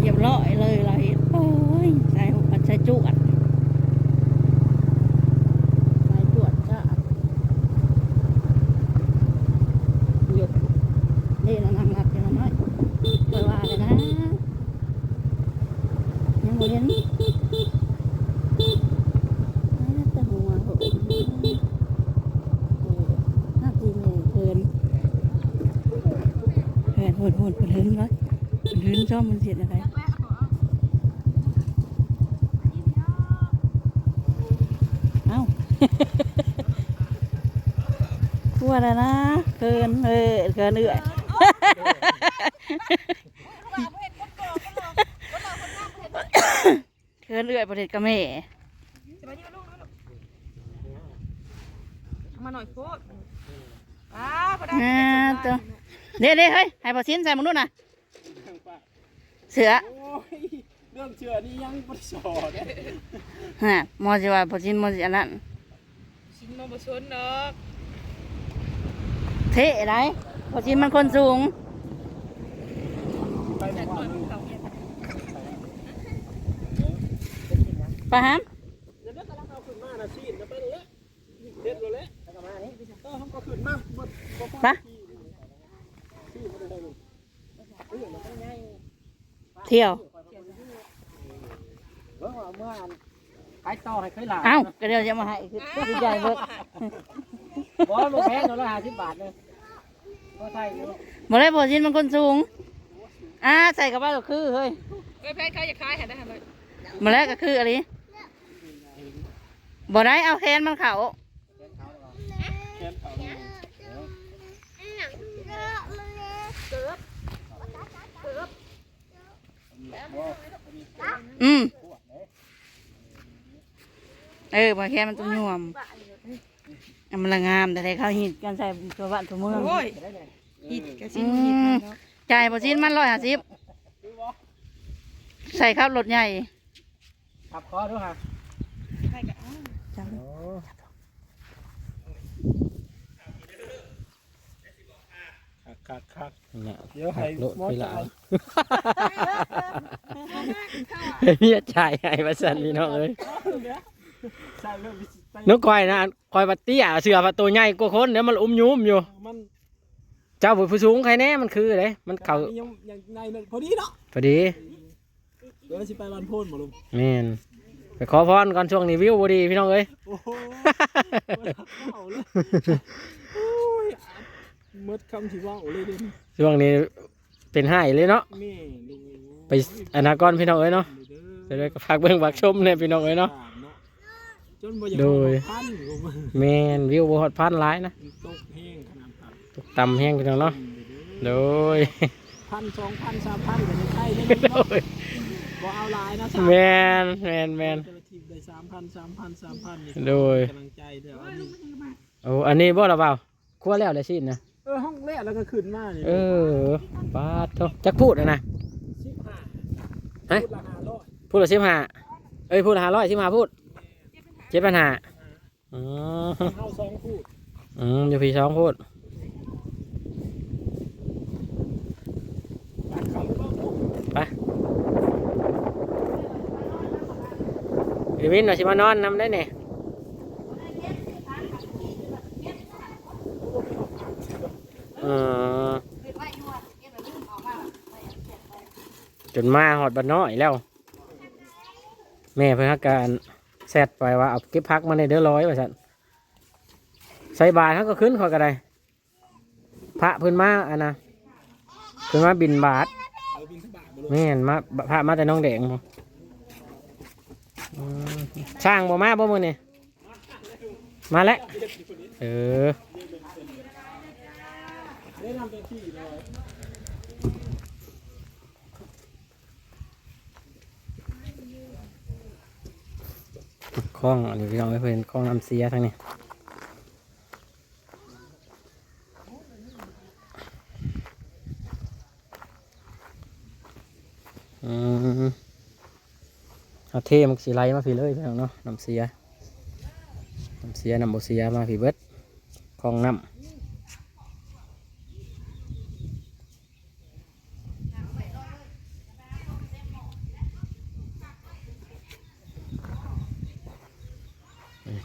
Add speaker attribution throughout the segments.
Speaker 1: เรียบร้อยเลยเราเห็นโอ้ยใส่หัวใส่จวดใส่จวดก็หยุดนี่เรานั่งรับอยู่น้อยเปิดว่าเลยนะยังบ่เห็นอ่าแต่หัวผมโอ้น่าตีเมย์เกินเกิน หินไหมหินเลยหุ่นหืนชอบมันเสียอะไรเอ้าทั่วแล้วนะเกินเออเกินเอื่อยเกินเอื่อยประเด็ดกระเม่
Speaker 2: มาหน่อยโคตรอ้าวพอได้
Speaker 1: อ่าตัว เด้เด้เฮ้ยให้พอสิ้นใส่มึงดูนะเสือ
Speaker 3: โอ้ยเรื่องเชื่อนี่ยังบ่ได้สอน
Speaker 1: ฮะมอจิว่าพอสิ้นมอจิอันนั้น
Speaker 2: ชิ้นมาบ่ชนดอก
Speaker 1: เท่ไรพอสิ้นมันคนสูง
Speaker 3: ไปไหนวะ
Speaker 1: ปะฮะ
Speaker 3: เดี๋ยวนี้กำลังเอาขึ้นมานะชีนจะไปเลยเด็ดเลยแล้วก็มานี่เออเขาก็ขึ้นมาบ่บ่พอ
Speaker 1: ปะ
Speaker 3: ชีนบ่ได้เลย
Speaker 1: เที่ยว
Speaker 3: เบิ่งว่าเมื่ออันขายต่อให้เคยหลา
Speaker 1: เอ้าก็เดี๋ยวจะมาให้คือใหญ่เบิก
Speaker 3: บ่บ่แพงตัวละ50บบาทเลยก็ใช่อยู่
Speaker 1: บ่ได้พอสิ้นมันคนสูงอ่าใส่กระเป๋าก็คือเฮ้ย
Speaker 2: เอ้ยแพนเขาอยากขายเห็นได้เลย
Speaker 1: มาแล้วก็คืออะไรบ่ได้เอาแคนมันเขา
Speaker 3: แค่เขานี่
Speaker 1: อืมเออบ่แคนมันต้องยวมอะมันละงามแต่ได้เข้าหินกันใส่ตัวบ้านตัวเมือง
Speaker 2: โอ้ยฮิตกระชิ้นฮิตเลยเนาะ
Speaker 1: จ่ายบ่ชิ้นมันร้อยห้าสิบใส่ข้าวรถใหญ่
Speaker 3: ขับคอด้วยฮะ
Speaker 2: ให้กันอ้าว
Speaker 1: จัง
Speaker 3: โอ้ คักคักเดี๋ยวให้หมอจ่าย
Speaker 4: เมียชายให้มาสั่นพี่น้องเอ้ย
Speaker 3: ใช่เรื่องไป
Speaker 4: นุกคอยนะคอยปฏิอะเสือประตูใหญ่กว่าคนเดี๋ยวมันอุ้มยุ้มอยู่
Speaker 3: มัน
Speaker 4: เจ้าผู้สูงใครแน่มันคือเลยมันเข่า
Speaker 3: ยังยังในนั้นพอดีเนาะ
Speaker 4: พอดี
Speaker 3: เดี๋ยวสิไปวันพ่นบ่ลุง
Speaker 4: แม่นไปขอพรก่อนช่วงนี้วิวบ่ดีพี่น้องเอ้ย
Speaker 3: โอ้โหเอาเลยโอ้ย หมดคำที่ว่าเลยเด่น
Speaker 4: ช่วงนี้เป็นไห้เลยเนาะ
Speaker 3: แม่ลุง
Speaker 4: ไปอนาคอนพี่น้องเอ้ยเนาะจะได้ฝากเบิ่งฝากชมเนี่ยพี่น้องเอ้ยเนาะ
Speaker 3: จนบ่อยาก
Speaker 4: โดย
Speaker 3: พันกูมัน
Speaker 4: แม่นวิวบ่ฮอดพันหลายนะ
Speaker 3: ตกแห้งขนาดครับ
Speaker 4: ตกต่ำแห้งพี่น้องเนาะโดย
Speaker 3: พันสองพันสามพันก็ไม่ใช่ได้
Speaker 4: โด
Speaker 3: เนาะ
Speaker 4: ย
Speaker 3: บ่เอาหลายนะ
Speaker 4: แม่นแม่นแม่น
Speaker 3: จะทีได้สามพันสามพันสามพันนี่
Speaker 4: โดย
Speaker 3: กำลังใจเดี๋ยวอันนี้
Speaker 4: โอ้อันนี้บ่ละเปล่าคั่วแล้วเลยสินะ
Speaker 3: เออห้องแรกแล้วก็ขึ้นมานี่
Speaker 4: เออปาดโทจักพูดอะนะ
Speaker 3: สิบห้า
Speaker 4: ฮะ
Speaker 3: พูดละห้าร้อย
Speaker 4: พูดละสิบห้าเอ้ยพูดละห้าร้อยสิบห้าพูดเจ็ดปัญหาอืม
Speaker 3: เอาสองพูด
Speaker 4: อืมอยู่พี่สองพูด
Speaker 3: ตัดเขาก็
Speaker 4: ไปพี่วินหน่อยสิมานอนนำได้เนี่ยเออ จนมาหอดบันน้อยแล้ว แม่เพิ่นฮักการแซดไปว่าเอาเก็บพักมาในเดือร้อยว่าสันใส่บาทเขาก็ขึ้นเขาก็ไดพระเพิ่นมาอันนะเพิ่นมาบินบาท
Speaker 3: เอาบินทบาทบ่ลง
Speaker 4: แม่นมาพระมาแต่น้องแดงบ่อืมสร้างบ่มาบ่มื้อนี่มาแล้วเออ
Speaker 3: ได้นำเต็มที่เลย
Speaker 4: ค ล้องอันนี้พี่น้องไปเพิ่นคล้องน้ำเสียทั้งนี้อืมเอาเทมันสีไหลมาพี่เลยพี่น้องเนาะน้ำเสียน้ำเสียน้ำบุเสียมาพี่เบิดคลองน้ำ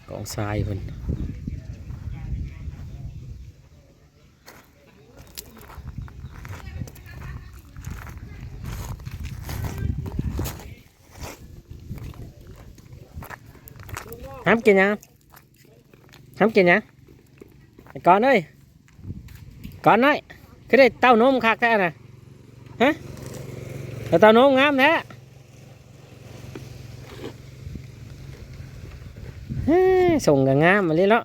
Speaker 4: นี่กองทรายเพิ่นห้ามกินหยังห้ามกินห ส่งกับงามมาเลยเนาะ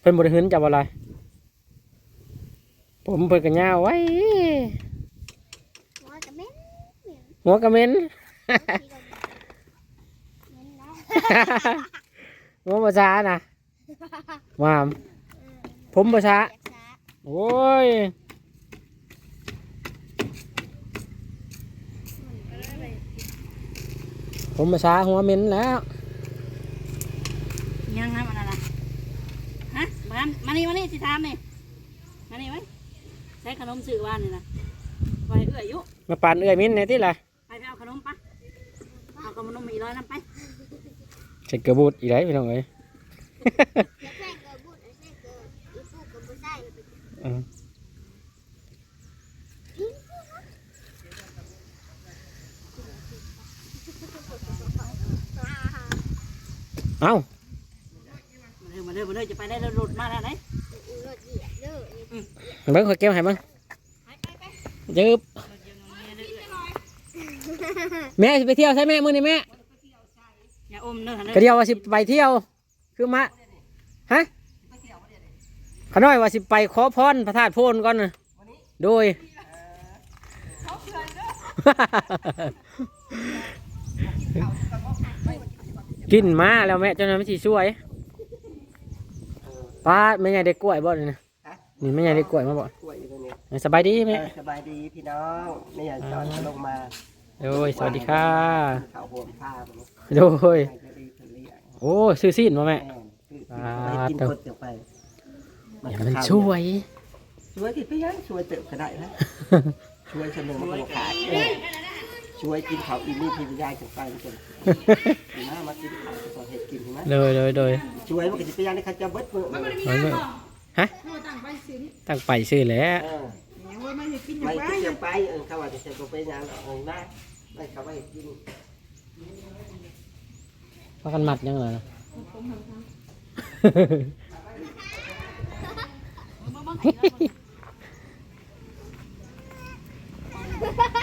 Speaker 4: เพิ่นบริหึนจับอะไรผมเพิ่นกันยาวไว้
Speaker 5: หัวกับเม้น
Speaker 4: หัวกระเม็น
Speaker 5: เม้นนะ
Speaker 4: หัวภาษานะวามผมภาษา
Speaker 5: จากช้า
Speaker 4: โอ้ย ผมภาษาหัวเหม็นแล้ว
Speaker 1: ยังนะมันอะไรฮะมามานี่มานี่สิถามนี่มานี่ไว้ใช้ขนมสื่อว่านนี่นะไปเอื้อยอยุ
Speaker 4: มาปานเอื้อยมิ้นในที่ไร
Speaker 1: ไปไปเอาขนมปะเอาขนมอีร้อยน้ำไป
Speaker 4: ใส่กระบูดอีไรพี่น้องเอ้ย
Speaker 5: แล้วแซ่เกิดบุญแล้วแซ่เกิดอีปูกับบุไส้
Speaker 4: อืม เอ้า
Speaker 1: มาเด้อมาเด้อมาเด้อจะไปได้รถมาแล้วไหน
Speaker 5: อูรถเหยียบเด้อ
Speaker 4: เบิ้งขอเก็บให้เบิ้งยืบแม่สิไปเที่ยวใช่แม่มื้อนี้แม่
Speaker 1: อย่าอมเด้อเด้
Speaker 4: ก็เดียวว่าสิไปเที่ยว คือมาฮะขาน้อยว่าสิไปขอพรพระธาตุโพนก่อนนะโดย กินมาแล้วแม่เจ้าหน้าไม่ชีช่วยป้าไม่ใหญ่ได้กล้วยบ่เลยนะนี่ไม่ใหญ่ได้กล้วยมาบ่
Speaker 2: กล้วยอยู่ตรงนี้
Speaker 4: สบายดีไหม
Speaker 2: เออสบายดีพี่น้องไม่อยากจอดลงมา
Speaker 4: โดยสวัสดีค่ะ
Speaker 2: เขาห่วงผ้าผม
Speaker 4: โดย
Speaker 2: ให้จะรีบเรียก
Speaker 4: โอ้ซื้อซีนมาแม่
Speaker 2: แม่คือให้กินคนเดียวไป
Speaker 4: อย่ามันช่วย
Speaker 2: ช่วยที่ไปยังช่วยเติบก็ได้นะช่วยเสนอมาตัวขาดเออ ช่วยกินเขาวอีนี่พี่ยายกันไปจนมามากินข้าวสอนเห็ดกินใช่ไหม
Speaker 4: เลยเลยเลย
Speaker 2: ช่วยมันก็จะไปยังในข้าจะเบิดมือ
Speaker 4: เอาเลยฮะตั้งไปซื้อแหล้ว
Speaker 2: เออ
Speaker 6: ยังว่าไม่ให้กินอ
Speaker 2: ไม่
Speaker 6: ย่างไร
Speaker 2: กินยังไปเออเขาว่าจะเสร็จก็ไปยังเออนะไม่เขาไม่ให้กิน
Speaker 4: พากันมัดยังไงนะ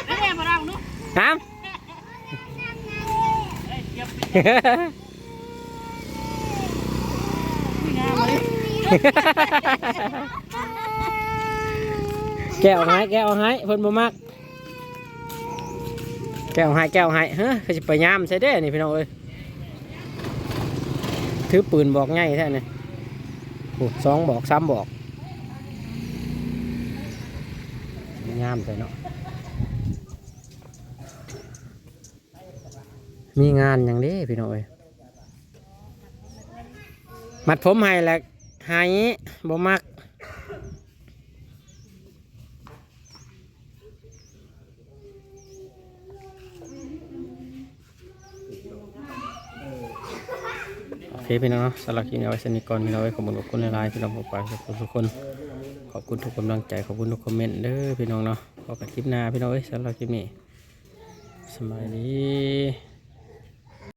Speaker 1: แล้วแม่มาเราเนาะ
Speaker 4: น้ำแก้วหายแก้วหายเพิ่นบ่มักแก้วหายแก้วหายเฮ้ยเขาจะไปยามใช่เด้นี่พี่น้องเอ้ยถือปืนบอกง่ายแท้นี่โอ้สองบอกสามบอกยามใส่เนาะ มีงานอย่างนี้พี่น้อยมัดผมให้แหละหายบ่มักโอเคพี่น้องเนาะสำหรับคลิปนี้เอาไว้สนิทก่อนพี่น้องไว้ขอบคุณทุกคนในไลน์พี่น้องผมไปขอบคุณทุกคน ขอบคุณทุกกำลังใจขอบคุณทุกคอมเมนต์เด้อพี่น้องเนาะพบกันคลิปหน้าพี่น้องเอ้ยสำหรับคลิปนี้สบายดี